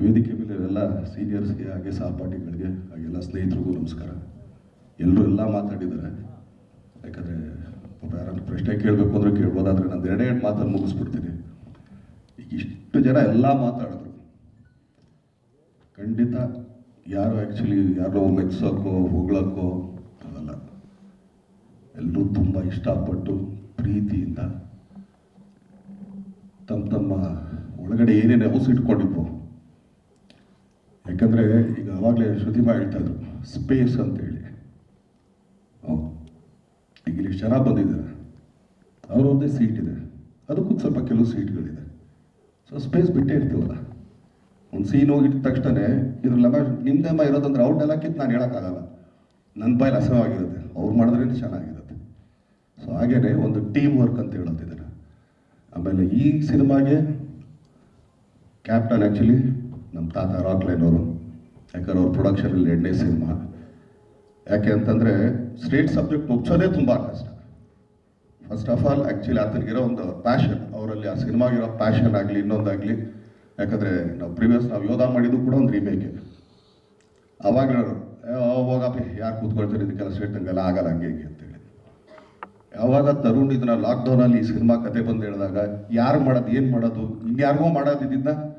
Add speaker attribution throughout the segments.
Speaker 1: ವೇದಿಕೆ ಮೇಲೆ ಎಲ್ಲ ಸೀನಿಯರ್ಸ್ಗೆ ಹಾಗೆ ಸಹಪಾಠಿಗಳಿಗೆ ಹಾಗೆಲ್ಲ ಸ್ನೇಹಿತರಿಗೂ ನಮಸ್ಕಾರ. ಎಲ್ಲರೂ ಎಲ್ಲ ಮಾತಾಡಿದ್ದಾರೆ. ಯಾಕಂದರೆ ಪಾಪ ಯಾರನ್ನು ಪ್ರಶ್ನೆ ಕೇಳಬೇಕು ಅಂದರೆ ಕೇಳ್ಬೋದಾದ್ರೆ ನಾನು ಎರಡೇ ಎರಡು ಮಾತನ್ನು ಮುಗಿಸ್ಬಿಡ್ತೀನಿ. ಈಗ ಇಷ್ಟು ಜನ ಎಲ್ಲ ಮಾತಾಡಿದ್ರು. ಖಂಡಿತ ಯಾರು ಆ್ಯಕ್ಚುಲಿ ಯಾರೋ ಮೆಚ್ಚೋಕ್ಕೋ ಹೊಗಳಕ್ಕೋ ಅದಲ್ಲ ಎಲ್ಲರೂ ತುಂಬ ಇಷ್ಟಪಟ್ಟು ಪ್ರೀತಿಯಿಂದ ತಮ್ಮ ತಮ್ಮ ಒಳಗಡೆ ಏನೇನು ಹೌಸ್ ಇಟ್ಕೊಂಡಿದ್ವು ಯಾಕಂದರೆ ಈಗ ಅವಾಗಲೇ ಶ್ರುತಿಮಾ ಹೇಳ್ತಾ ಇದ್ರು ಸ್ಪೇಸ್ ಅಂತೇಳಿ. ಈಗ ಇಲ್ಲಿ ಜನ ಬಂದಿದ್ದಾರೆ ಅವ್ರವ್ರದ್ದೇ ಸೀಟ್ ಇದೆ. ಅದಕ್ಕೂ ಸ್ವಲ್ಪ ಕೆಲವು ಸೀಟ್ಗಳಿದೆ ಸೊ ಸ್ಪೇಸ್ ಬಿಟ್ಟೇ ಇರ್ತೀವಲ್ಲ. ಒಂದು ಸೀನ್ ಹೋಗಿಟ್ಟ ತಕ್ಷಣ ಇದ್ರಲ್ಲ ಮ ಇರೋದಂದ್ರೆ ಅವ್ರನ್ನೆಲ್ಲ ಕಿತ್ ನಾನು ಹೇಳೋಕ್ಕಾಗಲ್ಲ. ನನ್ನ ಬಾಯಲ್ಲಿ ಅಸಹವಾಗಿರುತ್ತೆ ಅವ್ರು ಮಾಡಿದ್ರೇನೆ ಚೆನ್ನಾಗಿರುತ್ತೆ. ಸೊ ಹಾಗೇನೆ ಒಂದು ಟೀಮ್ ವರ್ಕ್ ಅಂತ ಹೇಳೋದಿದ್ದಾರೆ ಆಮೇಲೆ ಈ ಸಿನಿಮಾಗೆ ಕ್ಯಾಪ್ಟನ್ ಆ್ಯಕ್ಚುಲಿ ನಮ್ಮ ತಾತ ರಾಕ್ಲೈನ್ ಅವರು. ಯಾಕಂದ್ರೆ ಅವ್ರ ಪ್ರೊಡಕ್ಷನಲ್ಲಿ ಎರಡನೇ ಸಿನಿಮಾ ಯಾಕೆ ಅಂತಂದರೆ ಸ್ಟೇಟ್ ಸಬ್ಜೆಕ್ಟ್ ಒಪ್ಸೋದೇ ತುಂಬ ಕಷ್ಟ. ಫಸ್ಟ್ ಆಫ್ ಆಲ್ ಆ್ಯಕ್ಚುಲಿ ಆತನಿಗಿರೋ ಒಂದು ಪ್ಯಾಷನ್ ಅವರಲ್ಲಿ ಆ ಸಿನಿಮಾಗಿರೋ ಪ್ಯಾಷನ್ ಆಗಲಿ, ಇನ್ನೊಂದಾಗಲಿ. ಯಾಕಂದರೆ ನಾವು ಪ್ರಿವಿಯಸ್ ನಾವು ಯೋಧ ಮಾಡಿದ್ದು ಕೂಡ ಒಂದು ರೀಮೇಕೆ ಅವಾಗ ಹೋಗಪ್ಪ ಯಾರು ಕೂತ್ಕೊಳ್ತಾರೆ ಇದಕ್ಕೆಲ್ಲ ಸ್ಟೇಟ್ ಹಂಗೆಲ್ಲ ಆಗಲ್ಲ ಹಂಗೆ ಹಿಂಗೆ ಅಂತೇಳಿ ಯಾವಾಗ ತರುಣ್ ಇದನ್ನ ಲಾಕ್ಡೌನಲ್ಲಿ ಈ ಸಿನಿಮಾ ಕತೆ ಬಂದು ಹೇಳಿದಾಗ, ಯಾರು ಮಾಡೋದು, ಏನು ಮಾಡೋದು, ಇನ್ಯಾರಿಗೋ ಮಾಡೋದಿದ್ದ ಏ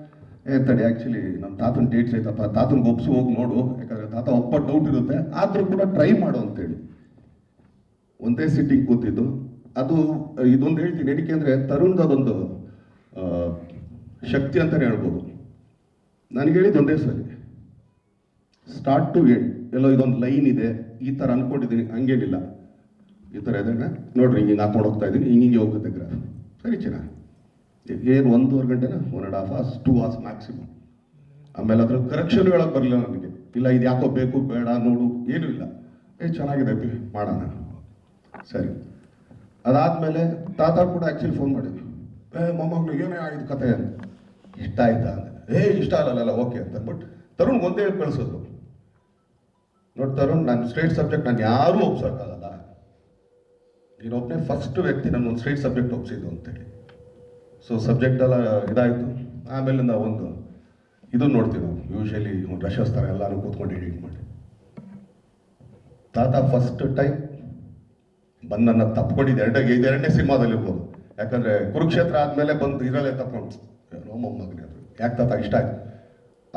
Speaker 1: ತಡಿ ಆ್ಯಕ್ಚುಲಿ ನಮ್ಮ ತಾತನ ಡೇಟ್ಸ್ ಐತಪ್ಪ ತಾತನ ಒಪ್ಸು, ಹೋಗಿ ನೋಡು. ಯಾಕಂದರೆ ತಾತ ಒಪ್ಪ ಡೌಟ್ ಇರುತ್ತೆ. ಆದರೂ ಕೂಡ ಟ್ರೈ ಮಾಡು ಅಂತೇಳಿ. ಒಂದೇ ಸಿಟ್ಟಿಂಗ್ ಕೂತಿದ್ದು. ಅದು, ಇದೊಂದು ಹೇಳ್ತೀನಿ. ಏನಕ್ಕೆ ಅಂದರೆ ತರುಣ್ದು ಒಂದು ಶಕ್ತಿ ಅಂತಲೇ ಹೇಳ್ಬೋದು. ನನಗೆ ಹೇಳಿದ್ದು ಒಂದೇ ಸರಿ. ಸ್ಟಾರ್ಟ್ ಟು ಎಂಡ್ ಎಲ್ಲೋ ಇದೊಂದು ಲೈನ್ ಇದೆ. ಈ ಥರ ಅಂದ್ಕೊಂಡಿದ್ದೀನಿ ಹಂಗೇನಿಲ್ಲ. ಈ ಥರ ಇದೆ ನೋಡ್ರಿ, ಹಿಂಗೆ ಹಾಕೊಂಡು ಹೋಗ್ತಾ ಇದ್ದೀನಿ. ಹಿಂಗೆ ಹಿಂಗೆ ಹೋಗುತ್ತೆ ಗ್ರಾಫ್ ಸರಿ ಚೆನ್ನಾಗಿ ಏನು ಒಂದೂವರೆ ಗಂಟೆನ? One and half hours two hours maximum ಆಮೇಲೆ ಅದ್ರ ಕರೆಕ್ಷನ್ ಹೇಳೋಕೆ ಬರಲಿಲ್ಲ ನನಗೆ. ಇಲ್ಲ, ಇದು ಯಾಕೋ ಬೇಕು, ಬೇಡ, ನೋಡು, ಏನೂ ಇಲ್ಲ. ಏ, ಚೆನ್ನಾಗಿದೆ, ಬಿ, ಮಾಡೋಣ. ಸರಿ. ಅದಾದಮೇಲೆ ತಾತ ಕೂಡ ಆ್ಯಕ್ಚುಲಿ ಫೋನ್ ಮಾಡಿದ್ರು. ಏ ಮೊಮ್ಮಗಳು ಏನೇ ಆಗಿದ್ದು ಕತೆ ಅಂತ. ಇಷ್ಟ ಆಯ್ತಾ ಅಂತ. ಏ, ಇಷ್ಟ ಅಲ್ಲಲ್ಲ ಓಕೆ ಅಂತ. ಬಟ್ ತರುಣ್ ಒಂದೇ ಹೇಳಿ ಕಳಿಸೋದು. ನೋಡಿ ತರುಣ್, ನಾನು ಸ್ಟ್ರೇಟ್ ಸಬ್ಜೆಕ್ಟ್ ನಾನು ಯಾರೂ ಒಪ್ಸೋಕ್ಕಾಗಲ್ಲ. ನೀನೊಬ್ಬನೇ ಫಸ್ಟ್ ವ್ಯಕ್ತಿ ನನ್ನ ಒಂದು ಸ್ಟ್ರೇಟ್ ಸಬ್ಜೆಕ್ಟ್ ಒಪ್ಸಿದ್ದು ಅಂತೇಳಿ. ಸೊ ಸಬ್ಜೆಕ್ಟ್ ಎಲ್ಲ ಇದಾಯಿತು. ಆಮೇಲೆ ನಾವು ಒಂದು ಇದು ನೋಡ್ತೀವಿ ನಾವು. ಯೂಶಲಿ ರಶಸ್ ಥರ ಎಲ್ಲರೂ ಕೂತ್ಕೊಂಡು ಎಡಿಟ್ ಮಾಡಿ. ತಾತ ಫಸ್ಟ್ ಟೈಮ್ ಬಂದು ನನ್ನ ತಪ್ಕೊಂಡಿದ್ದು ಎರಡೇ ಇದು ಎರಡನೇ ಸಿನಿಮಾದಲ್ಲಿ ಇರ್ಬೋದು. ಯಾಕಂದರೆ ಕುರುಕ್ಷೇತ್ರ ಆದಮೇಲೆ ಬಂದು ಇದರಲ್ಲೇ ತಪ್ಕೊಂಡು ಮೊಮ್ಮಗನೇ ಅದು. ಯಾಕೆ ತಾತ ಇಷ್ಟ ಆಯ್ತು?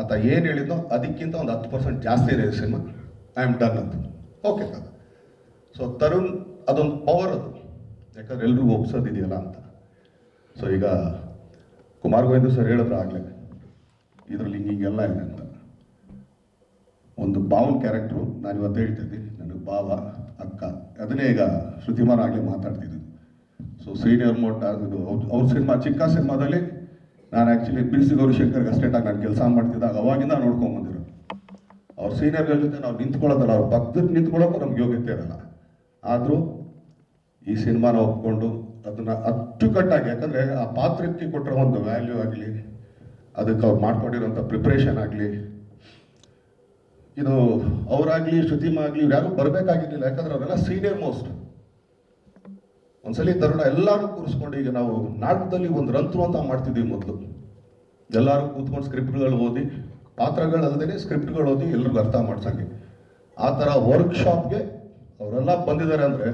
Speaker 1: ಆತ ಏನು ಹೇಳಿದ್ನೋ ಅದಕ್ಕಿಂತ ಒಂದು ಹತ್ತು ಪರ್ಸೆಂಟ್ ಜಾಸ್ತಿ ಇದೆ ಸಿನಿಮಾ. ಐ ಆಮ್ ಡನ್ ಅಂತ. ಓಕೆ ತಾತ. ಸೊ ತರುಣ್ ಅದೊಂದು ಪವರ್ ಅದು. ಯಾಕಂದ್ರೆ ಎಲ್ಲರೂ ಒಪ್ಸೋದಿದೆಯಲ್ಲ ಅಂತ. ಸೊ ಈಗ ಕುಮಾರ್ ಗೋವಿಂದ ಸರ್ ಹೇಳಿದ್ರು ಆಗಲೇ, ಇದರಲ್ಲಿ ಇದೆ ಅಂತ ಒಂದು ಬಾವನ್ ಕ್ಯಾರೆಕ್ಟ್ರು ನಾನು ಇವತ್ತು ಹೇಳ್ತಿದ್ದೆ ನನಗೆ ಬಾವ ಅಕ್ಕ, ಅದನ್ನೇ ಈಗ ಶ್ರುತಿಮಾನ್ ಆಗಲೇ ಮಾತಾಡ್ತಿದ್ದೀನಿ ಸೊ ಸೀನಿಯರ್ ಮೋಟ್, ಇದು ಅವ್ರ- ಸಿನಿಮಾ ಚಿಕ್ಕ ಸಿನಿಮಾದಲ್ಲಿ ನಾನು ಆ್ಯಕ್ಚುಲಿ ಸಿ. ಗೌರಿಶಂಕರ್ಗೆ ಅಷ್ಟೇಟಾಗಿ ನಾನು ಕೆಲಸ ಮಾಡ್ತಿದ್ದಾಗ ಅವಾಗಿಂದ ನೋಡ್ಕೊಂಡ್ ಬಂದಿರೋ ಅವ್ರ ಸೀನಿಯರ್ಗಳ ಜೊತೆ ನಾವು ನಿಂತ್ಕೊಳ್ಳೋದಲ್ಲ, ಅವ್ರ ಪಕ್ಕದಲ್ಲಿ ನಿಂತ್ಕೊಳ್ಳೋಕ್ಕೂ ನಮ್ಗೆ ಯೋಗ್ಯತೆ ಇರಲ್ಲ. ಆದರೂ ಈ ಸಿನಿಮಾನ ಒಪ್ಕೊಂಡು ಅದನ್ನ ಅಚ್ಚುಕಟ್ಟಾಗಿ, ಯಾಕಂದ್ರೆ ಆ ಪಾತ್ರಕ್ಕೆ ಕೊಟ್ಟಿರೋ ಒಂದು ವ್ಯಾಲ್ಯೂ ಆಗಲಿ, ಅದಕ್ಕೆ ಅವ್ರು ಮಾಡ್ಕೊಂಡಿರೋಂಥ ಪ್ರಿಪ್ರೇಷನ್ ಆಗಲಿ, ಇದು ಅವರಾಗ್ಲಿ, ಶ್ರುತಿಮ ಆಗಲಿ ಯಾರು ಬರಬೇಕಾಗಿರ್ಲಿಲ್ಲ. ಯಾಕಂದ್ರೆ ಅವರೆಲ್ಲ ಸೀನಿಯರ್ ಮೋಸ್ಟ್ ಒಂದ್ಸಲಿ ತರುಣ ಎಲ್ಲರೂ ಕೂರಿಸ್ಕೊಂಡು ಈಗ ನಾವು ನಾಟಕದಲ್ಲಿ ಒಂದು ರಂತ್ರು ಅಂತ ಮಾಡ್ತಿದ್ವಿ ಮೊದಲು. ಎಲ್ಲರೂ ಕೂತ್ಕೊಂಡು ಸ್ಕ್ರಿಪ್ಟ್ಗಳು ಓದಿ ಪಾತ್ರಗಳಲ್ಲದೇ ಸ್ಕ್ರಿಪ್ಟ್ಗಳು ಓದಿ ಎಲ್ರಿಗೂ ಅರ್ಥ ಮಾಡ್ಸಂಗೆ ಆ ಥರ ವರ್ಕ್ಶಾಪ್ಗೆ ಅವರೆಲ್ಲ ಬಂದಿದ್ದಾರೆ ಅಂದರೆ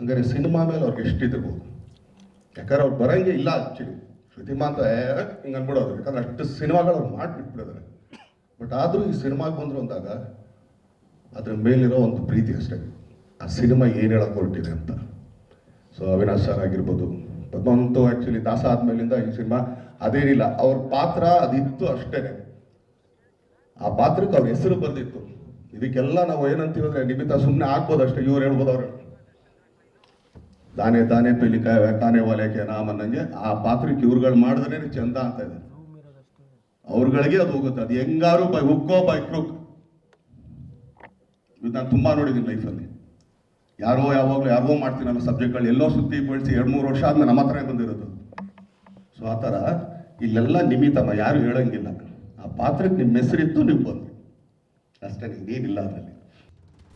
Speaker 1: ಹಂಗಾರೆ ಸಿನಿಮಾ ಮೇಲೆ ಅವ್ರಿಗೆ ಎಷ್ಟಿದಿರ್ಬೋದು ಯಾಕಂದ್ರೆ ಅವ್ರು ಬರಂಗೆ ಇಲ್ಲ ಆ್ಯಕ್ಚುಲಿ ಶ್ರುತಿಮಾ ಅಂತ ಹಿಂಗೆ ಅನ್ಬಿಡೋದು. ಯಾಕಂದ್ರೆ ಅಷ್ಟು ಸಿನಿಮಾಗಳು ಅವ್ರು ಮಾಡಿಬಿಟ್ಬಿಟ್ಟಿದ್ದಾರೆ. ಬಟ್ ಆದರೂ ಈ ಸಿನಿಮಾಗೆ ಬಂದರು ಅಂದಾಗ ಅದ್ರ ಮೇಲಿರೋ ಒಂದು ಪ್ರೀತಿ ಅಷ್ಟೇ. ಆ ಸಿನಿಮಾ ಏನು ಹೇಳಕ್ಕೆ ಹೊರಟಿದೆ ಅಂತ. ಸೊ ಅವಿನಾಶ್ ಸರ್ ಆಗಿರ್ಬೋದು ಪದ್ಮಂತು ಆ್ಯಕ್ಚುಲಿ ದಾಸ ಆದ್ಮೇಲಿಂದ ಈ ಸಿನಿಮಾ ಅದೇನಿಲ್ಲ. ಅವ್ರ ಪಾತ್ರ ಅದಿತ್ತು ಅಷ್ಟೇ. ಆ ಪಾತ್ರಕ್ಕೆ ಅವ್ರ ಹೆಸರು ಬಂದಿತ್ತು. ಇದಕ್ಕೆಲ್ಲ ನಾವು ಏನಂತೀವಿ ಅಂದರೆ ನಿಮಿತ್ತ ಸುಮ್ಮನೆ ಆಗ್ಬೋದು ಅಷ್ಟೇ ಇವ್ರು ಹೇಳ್ಬೋದು ಅವ್ರು. ದಾನೆ ತಾನೇ ಪೆಲಿಕಾಯ ತಾನೇ ಒಲೆಕೆ ನಾಮ ಅನ್ನಂಗೆ ಆ ಪಾತ್ರಕ್ಕೆ ಇವ್ರುಗಳು ಮಾಡಿದ್ರೆ ಚಂದ ಅಂತ ಇದೆ. ಅವ್ರಗಳಿಗೆ ಅದು ಹೋಗುತ್ತೆ. ಅದು ಹೆಂಗಾರು ಬೈ ಹುಕ್ಕೋ ಬೈ ಕ್ರುಕ್ ಇದು ನಾನು ತುಂಬಾ ನೋಡಿದ್ದೀನಿ ಲೈಫಲ್ಲಿ. ಯಾರೋ ಯಾವಾಗಲೂ ಮಾಡ್ತೀನಿ ಮಾಡ್ತೀನಲ್ಲ ಸಬ್ಜೆಕ್ಟ್ಗಳು ಎಲ್ಲೋ ಸುತ್ತಿ ಬೆಳೆಸಿ ಎರಡು ಮೂರು ವರ್ಷ ಆದ್ಮೇಲೆ ನಮ್ಮ ಹತ್ರನೇ ಬಂದಿರೋದು. ಸೊ ಆ ಥರ ಇಲ್ಲೆಲ್ಲ ನಿಮಿತ್ತಮ್ಮ ಯಾರು ಹೇಳಂಗಿಲ್ಲ. ಆ ಪಾತ್ರಕ್ಕೆ ನಿಮ್ಮ ಹೆಸರಿತ್ತು, ನೀವು ಬಂದ್ರಿ. ಅಷ್ಟೇ ಇನ್ನೇನಿಲ್ಲ ಅದರಲ್ಲಿ.